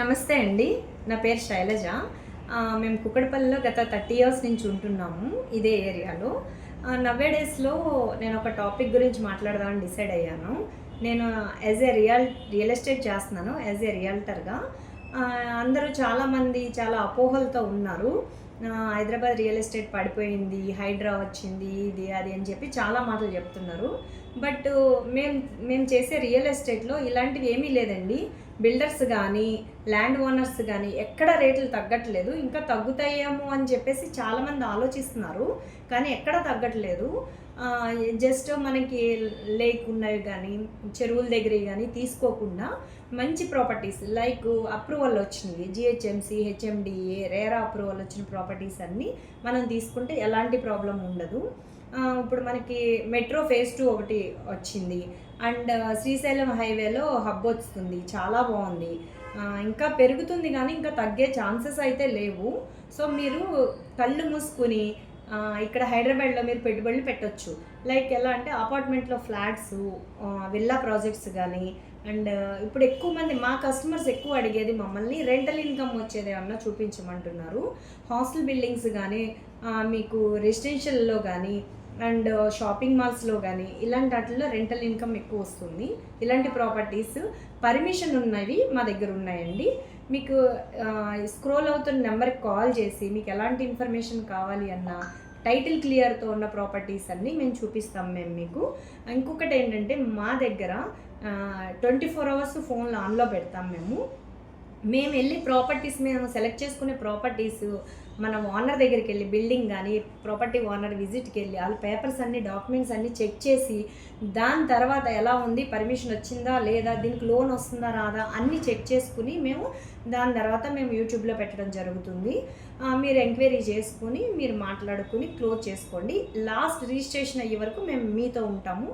నమస్తే అండి. నా పేరు శైలజ. మేము కుక్కడపల్లిలో గత థర్టీ ఇయర్స్ నుంచి ఉంటున్నాము ఇదే ఏరియాలో. నవ్వే డేస్లో నేను ఒక టాపిక్ గురించి మాట్లాడదామని డిసైడ్ అయ్యాను. నేను as a real real estate చేస్తున్నాను యాజ్ ఏ రియల్టర్గా. అందరూ చాలామంది చాలా అపోహలతో ఉన్నారు. హైదరాబాద్ రియల్ ఎస్టేట్ పడిపోయింది హైడ్రా వచ్చింది ఇది అది అని చెప్పి చాలా మాటలు చెప్తున్నారు. బట్ మేము మేము చేసే రియల్ ఎస్టేట్లో ఇలాంటివి ఏమీ లేదండి. బిల్డర్స్ కానీ ల్యాండ్ ఓనర్స్ కానీ ఎక్కడ రేట్లు తగ్గట్లేదు. ఇంకా తగ్గుతాయేమో అని చెప్పేసి చాలామంది ఆలోచిస్తున్నారు. కానీ ఎక్కడ తగ్గట్లేదు. జస్ట్ మనకి లేక్ ఉన్నవి కానీ చెరువుల దగ్గర కానీ తీసుకోకుండా మంచి ప్రాపర్టీస్ లైక్ అప్రూవల్ వచ్చినవి జిహెచ్ఎంసి హెచ్ఎండిఏ రేరా అప్రూవల్ వచ్చిన ప్రాపర్టీస్ అన్నీ మనం తీసుకుంటే ఎలాంటి ప్రాబ్లం ఉండదు. ఇప్పుడు మనకి మెట్రో ఫేజ్ టూ ఒకటి వచ్చింది. అండ్ శ్రీశైలం హైవేలో హబ్ వస్తుంది. చాలా బాగుంది. ఇంకా పెరుగుతుంది కానీ ఇంకా తగ్గే ఛాన్సెస్ అయితే లేవు. సో మీరు కళ్ళు మూసుకుని ఇక్కడ హైదరాబాద్లో మీరు పెట్టుబడులు పెట్టొచ్చు. లైక్ ఎలా అంటే అపార్ట్మెంట్లో ఫ్లాట్స్ విల్లా ప్రాజెక్ట్స్ కానీ అండ్ ఇప్పుడు ఎక్కువ మంది మా కస్టమర్స్ ఎక్కువ అడిగేది మమ్మల్ని రెంటల్ ఇన్కమ్ వచ్చేది ఏమన్నా చూపించమంటున్నారు. హాస్టల్ బిల్డింగ్స్ కానీ మీకు రెసిడెన్షియల్లో కానీ అండ్ షాపింగ్ మాల్స్లో కానీ ఇలాంటి వాటిల్లో రెంటల్ ఇన్కమ్ ఎక్కువ వస్తుంది. ఇలాంటి ప్రాపర్టీస్ పర్మిషన్ ఉన్నవి మా దగ్గర ఉన్నాయండి. మీకు స్క్రోల్ అవుతున్న నెంబర్కి కాల్ చేసి మీకు ఎలాంటి ఇన్ఫర్మేషన్ కావాలి అన్నా టైటిల్ క్లియర్తో ఉన్న ప్రాపర్టీస్ అన్నీ మేము చూపిస్తాం మేము మీకు. ఇంకొకటి ఏంటంటే మా దగ్గర ట్వంటీ ఫోర్ అవర్స్ ఫోన్లు ఆన్లో పెడతాం మేము. మేము వెళ్ళి ప్రాపర్టీస్ మేము సెలెక్ట్ చేసుకునే ప్రాపర్టీస్ మనం ఓనర్ దగ్గరికి వెళ్ళి బిల్డింగ్ కానీ ప్రాపర్టీ ఓనర్ విజిట్కి వెళ్ళి వాళ్ళ పేపర్స్ అన్ని డాక్యుమెంట్స్ అన్ని చెక్ చేసి దాని తర్వాత ఎలా ఉంది పర్మిషన్ వచ్చిందా లేదా దీనికి లోన్ వస్తుందా రాదా అన్నీ చెక్ చేసుకుని మేము దాని తర్వాత మేము యూట్యూబ్లో పెట్టడం జరుగుతుంది. మీరు ఎంక్వైరీ చేసుకుని మీరు మాట్లాడుకుని క్లోజ్ చేసుకోండి. లాస్ట్ రిజిస్ట్రేషన్ అయ్యే వరకు మేము మీతో ఉంటాము.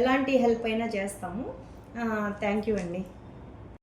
ఎలాంటి హెల్ప్ అయినా చేస్తాము. థ్యాంక్ యూ అండి.